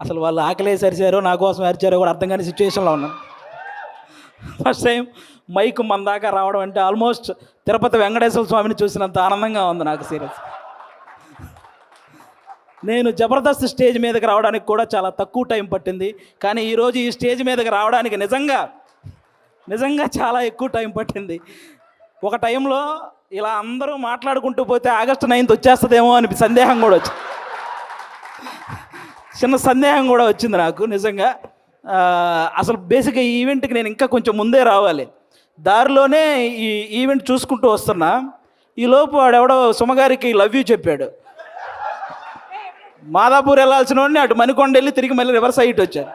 అసలు వాళ్ళు ఆకలేసి అరిచారో నా కోసం అరిచారో కూడా అర్థం కాని సిచ్యువేషన్లో ఉన్నాను ఫస్ట్ టైం మైక్ మన దాకా రావడం అంటే ఆల్మోస్ట్ తిరుపతి వెంకటేశ్వర స్వామిని చూసినంత ఆనందంగా ఉంది నాకు సీరియస్ నేను జబర్దస్త్ స్టేజ్ మీదకి రావడానికి కూడా చాలా తక్కువ టైం పట్టింది. కానీ ఈరోజు ఈ స్టేజ్ మీదకి రావడానికి నిజంగా నిజంగా చాలా ఎక్కువ టైం పట్టింది. ఒక టైంలో ఇలా అందరూ మాట్లాడుకుంటూ పోతే ఆగస్టు నైన్త్ వచ్చేస్తుందేమో అని సందేహం కూడా వచ్చింది. చిన్న సందేహం కూడా వచ్చింది నాకు నిజంగా. అసలు బేసిక్గా ఈ ఈవెంట్కి నేను ఇంకా కొంచెం ముందే రావాలి. దారిలోనే ఈ ఈవెంట్ చూసుకుంటూ వస్తున్నా. ఈ వాడెవడో సుమగారికి లవ్ యూ చెప్పాడు. మాదాపూర్ వెళ్ళాల్సిన వాడిని అటు మణికొండ వెళ్ళి తిరిగి మళ్ళీ రివర్స్ అయ్యి వచ్చారు.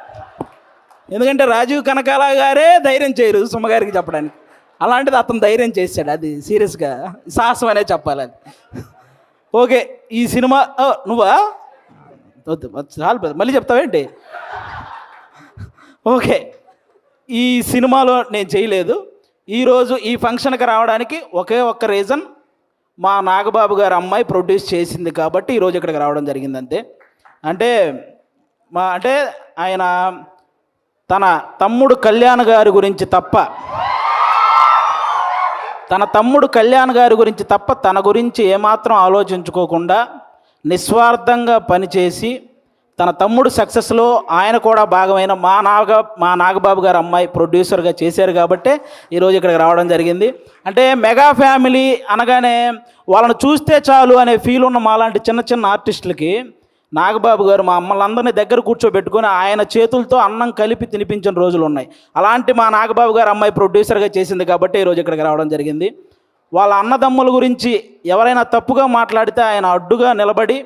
ఎందుకంటే రాజీవ్ కనకాల గారే ధైర్యం చేయరు సుమగారికి చెప్పడానికి. అలాంటిది అతను ధైర్యం చేశాడు అది సీరియస్గా. సాహసం అనే చెప్పాలి అది. ఓకే ఈ సినిమా ఓ, నువ్వా? వద్దు చాలు బ్రదర్. మళ్ళీ చెప్తావేంటి ఓకే. ఈ సినిమాలో నేను చేయలేదు. ఈరోజు ఈ ఫంక్షన్కి రావడానికి ఒకే ఒక్క రీజన్ మా నాగబాబు గారు అమ్మాయి ప్రొడ్యూస్ చేసింది కాబట్టి ఈరోజు ఇక్కడికి రావడం జరిగింది అంతే అంటే మా అంటే ఆయన తన తమ్ముడు కళ్యాణ్ గారి గురించి తప్ప తన తమ్ముడు కళ్యాణ్ గారి గురించి తప్ప తన గురించి ఏమాత్రం ఆలోచించుకోకుండా నిస్వార్థంగా పనిచేసి తన తమ్ముడు సక్సెస్లో ఆయన కూడా భాగమైన మా నాగ మా నాగబాబు గారు అమ్మాయి ప్రొడ్యూసర్గా చేశారు కాబట్టే ఈరోజు ఇక్కడికి రావడం జరిగింది. అంటే మెగా ఫ్యామిలీ అనగానే వాళ్ళని చూస్తే చాలు అనే ఫీల్ ఉన్న మాలాంటి చిన్న చిన్న ఆర్టిస్టులకి నాగబాబు గారు మా అమ్మలందరినీ దగ్గర కూర్చోబెట్టుకుని ఆయన చేతులతో అన్నం కలిపి తినిపించిన రోజులు ఉన్నాయి. అలాంటి మా నాగబాబు గారు అమ్మాయి ప్రొడ్యూసర్గా చేసింది కాబట్టి ఈరోజు ఇక్కడికి రావడం జరిగింది. వాళ్ళ అన్నదమ్ముల గురించి ఎవరైనా తప్పుగా మాట్లాడితే ఆయన అడ్డుగా నిలబడి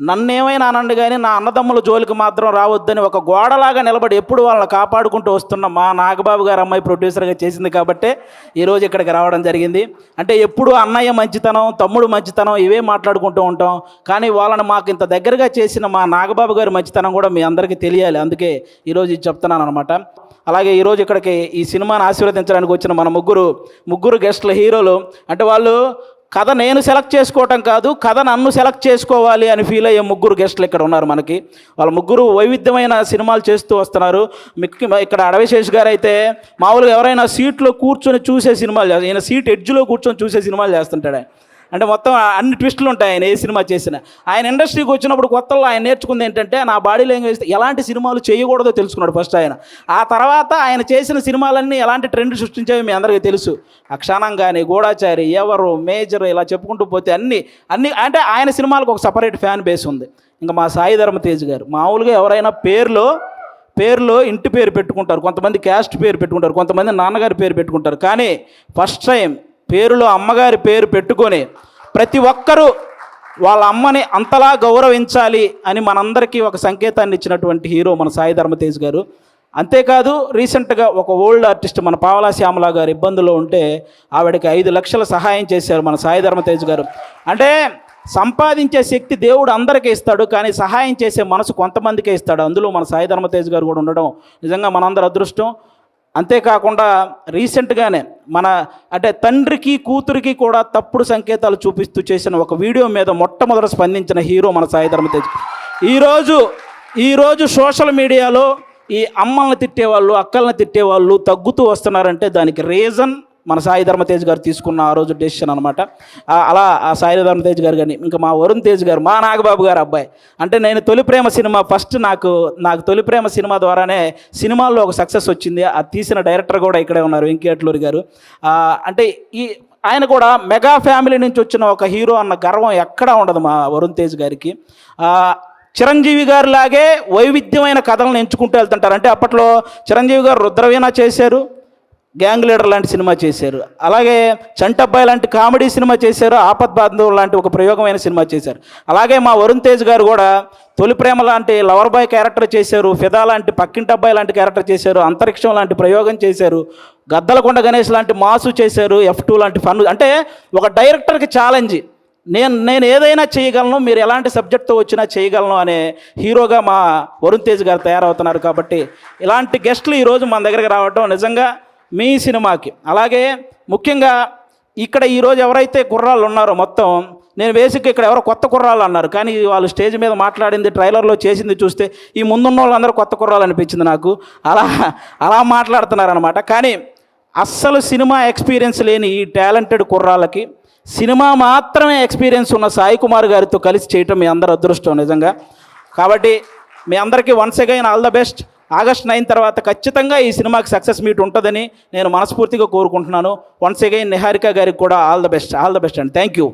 నన్నేమైనా అనండి కానీ నా అన్నదమ్ముల జోలికి మాత్రం రావద్దని ఒక గోడలాగా నిలబడి ఎప్పుడు వాళ్ళని కాపాడుకుంటూ వస్తున్న మా నాగబాబు గారు అమ్మాయి ప్రొడ్యూసర్గా చేసింది కాబట్టే ఈరోజు ఇక్కడికి రావడం జరిగింది. అంటే ఎప్పుడు అన్నయ్య మంచితనం తమ్ముడు మంచితనం ఇవే మాట్లాడుకుంటూ ఉంటాం. కానీ వాళ్ళని మాకు ఇంత దగ్గరగా చేసిన మా నాగబాబు గారి మంచితనం కూడా మీ అందరికీ తెలియాలి. అందుకే ఈరోజు ఇది చెప్తున్నాను అనమాట అలాగే ఈరోజు ఇక్కడికి ఈ సినిమాను ఆశీర్వదించడానికి వచ్చిన మన ముగ్గురు ముగ్గురు గెస్ట్ల హీరోలు అంటే వాళ్ళు కథ నేను సెలెక్ట్ చేసుకోవటం కాదు కథ నన్ను సెలెక్ట్ చేసుకోవాలి అని ఫీల్ అయ్యే ముగ్గురు గెస్టులు ఇక్కడ ఉన్నారు మనకి. వాళ్ళ ముగ్గురు వైవిధ్యమైన సినిమాలు చేస్తూ వస్తున్నారు. మిక్కి ఇక్కడ అడవిశేష్ గారు అయితే మామూలుగా ఎవరైనా సీట్లో కూర్చొని చూసే సినిమాలు ఈయన సీట్ ఎడ్జ్లో కూర్చొని చూసే సినిమాలు చేస్తుంటాడు. అంటే మొత్తం అన్ని ట్విస్టులు ఉంటాయి ఆయన ఏ సినిమా చేసిన. ఆయన ఇండస్ట్రీకి వచ్చినప్పుడు కొత్తలో ఆయన నేర్చుకుంది ఏంటంటే నా బాడీ లాంగ్వేజ్ ఎలాంటి సినిమాలు చేయకూడదో తెలుసుకున్నాడు ఫస్ట్ ఆయన. ఆ తర్వాత ఆయన చేసిన సినిమాలన్నీ ఎలాంటి ట్రెండ్ సృష్టించాయో మీ అందరికీ తెలుసు. అక్షానం కానీ గూఢాచారి ఎవరు మేజర్ ఇలా చెప్పుకుంటూ పోతే అన్ని అన్ని అంటే ఆయన సినిమాలకు ఒక సపరేట్ ఫ్యాన్ బేస్ ఉంది. ఇంకా మా సాయి ధర్మ తేజ్ గారు మామూలుగా ఎవరైనా పేరులో పేరులో ఇంటి పేరు పెట్టుకుంటారు. కొంతమంది క్యాస్ట్ పేరు పెట్టుకుంటారు కొంతమంది నాన్నగారి పేరు పెట్టుకుంటారు. కానీ ఫస్ట్ టైం పేరులో అమ్మగారి పేరు పెట్టుకొని ప్రతి ఒక్కరూ వాళ్ళ అమ్మని అంతలా గౌరవించాలి అని మనందరికీ ఒక సంకేతాన్ని ఇచ్చినటువంటి హీరో మన సాయి ధర్మతేజ్ గారు. అంతేకాదు రీసెంట్గా ఒక ఓల్డ్ ఆర్టిస్ట్ మన పావలా శ్యామల గారు ఇబ్బందుల్లో ఉంటే ఆవిడకి ఐదు లక్షల సహాయం చేశారు మన సాయి ధర్మతేజ్ గారు. అంటే సంపాదించే శక్తి దేవుడు అందరికీ ఇస్తాడు కానీ సహాయం చేసే మనసు కొంతమందికే ఇస్తాడు. అందులో మన సాయి ధర్మతేజ్ గారు కూడా ఉండడం నిజంగా మనందరి అదృష్టం. అంతేకాకుండా రీసెంట్గానే మన అంటే తండ్రికి కూతురికి కూడా తప్పుడు సంకేతాలు చూపిస్తూ చేసిన ఒక వీడియో మీద మొట్టమొదట స్పందించిన హీరో మన సాయి ధర్మతేజ్ ఈరోజు ఈరోజు సోషల్ మీడియాలో ఈ అమ్మల్ని తిట్టేవాళ్ళు అక్కల్ని తిట్టేవాళ్ళు తగ్గుతూ వస్తున్నారంటే దానికి రీజన్ మన సాయి ధర్మతేజ్ గారు తీసుకున్న ఆ రోజు డెసిషన్ అనమాట అలా ఆ సాయి ధర్మతేజ్ గారు కానీ ఇంకా మా వరుణ్ తేజ్ గారు మా నాగబాబు గారు అబ్బాయి. అంటే నేను తొలి ప్రేమ సినిమా ఫస్ట్ నాకు నాకు తొలి ప్రేమ సినిమా ద్వారానే సినిమాల్లో ఒక సక్సెస్ వచ్చింది. అది తీసిన డైరెక్టర్ కూడా ఇక్కడే ఉన్నారు వెంకటలూరి గారు. అంటే ఈ ఆయన కూడా మెగా ఫ్యామిలీ నుంచి వచ్చిన ఒక హీరో అన్న గర్వం ఎక్కడా ఉండదు మా వరుణ్ తేజ్ గారికి. చిరంజీవి గారు లాగే వైవిధ్యమైన కథలను ఎంచుకుంటూ వెళ్తుంటారు. అంటే అప్పట్లో చిరంజీవి గారు రుద్రవీణ చేశారు గ్యాంగ్ లీడర్ లాంటి సినిమా చేశారు. అలాగే చంటబ్బాయి లాంటి కామెడీ సినిమా చేశారు. ఆపద్ బాంధవ్ లాంటి ఒక ప్రయోగమైన సినిమా చేశారు. అలాగే మా వరుణ్ తేజ్ గారు కూడా తొలి ప్రేమ లాంటి లవర్ బాయ్ క్యారెక్టర్ చేశారు. ఫిదా లాంటి పక్కింటబ్బాయి లాంటి క్యారెక్టర్ చేశారు. అంతరిక్షం లాంటి ప్రయోగం చేశారు. గద్దలకొండ గణేష్ లాంటి మాసు చేశారు. ఎఫ్ టూ లాంటి ఫన్ అంటే ఒక డైరెక్టర్కి ఛాలెంజ్ నేను నేను ఏదైనా చేయగలను మీరు ఎలాంటి సబ్జెక్ట్తో వచ్చినా చేయగలను అనే హీరోగా మా వరుణ్ తేజ్ గారు తయారవుతున్నారు కాబట్టి ఇలాంటి గెస్టులు ఈరోజు మన దగ్గరికి రావడం నిజంగా మీ సినిమాకి. అలాగే ముఖ్యంగా ఇక్కడ ఈరోజు ఎవరైతే కుర్రాళ్ళు ఉన్నారో మొత్తం నేను బేసిక్ ఇక్కడ ఎవరో కొత్త కుర్రాళ్ళు అన్నారు. కానీ వాళ్ళు స్టేజ్ మీద మాట్లాడింది ట్రైలర్లో చేసింది చూస్తే ఈ ముందున్న వాళ్ళందరూ కొత్త కుర్రాళ్ళు అనిపించింది నాకు. అలా అలా మాట్లాడుతున్నారనమాట కానీ అస్సలు సినిమా ఎక్స్పీరియన్స్ లేని ఈ టాలెంటెడ్ కుర్రాళ్ళకి సినిమా మాత్రమే ఎక్స్పీరియన్స్ ఉన్న సాయి కుమార్ గారితో కలిసి చేయటం మీ అందరు అదృష్టం నిజంగా. కాబట్టి మీ అందరికీ once again all the best. August nine తర్వాత ఖచ్చితంగా ఈ సినిమాకి సక్సెస్ మీట్ ఉంటుందని నేను మనస్ఫూర్తిగా కోరుకుంటున్నాను. వన్స్ అగైన్ నిహారిక గారికి కూడా all the best all the best అండి. Thank you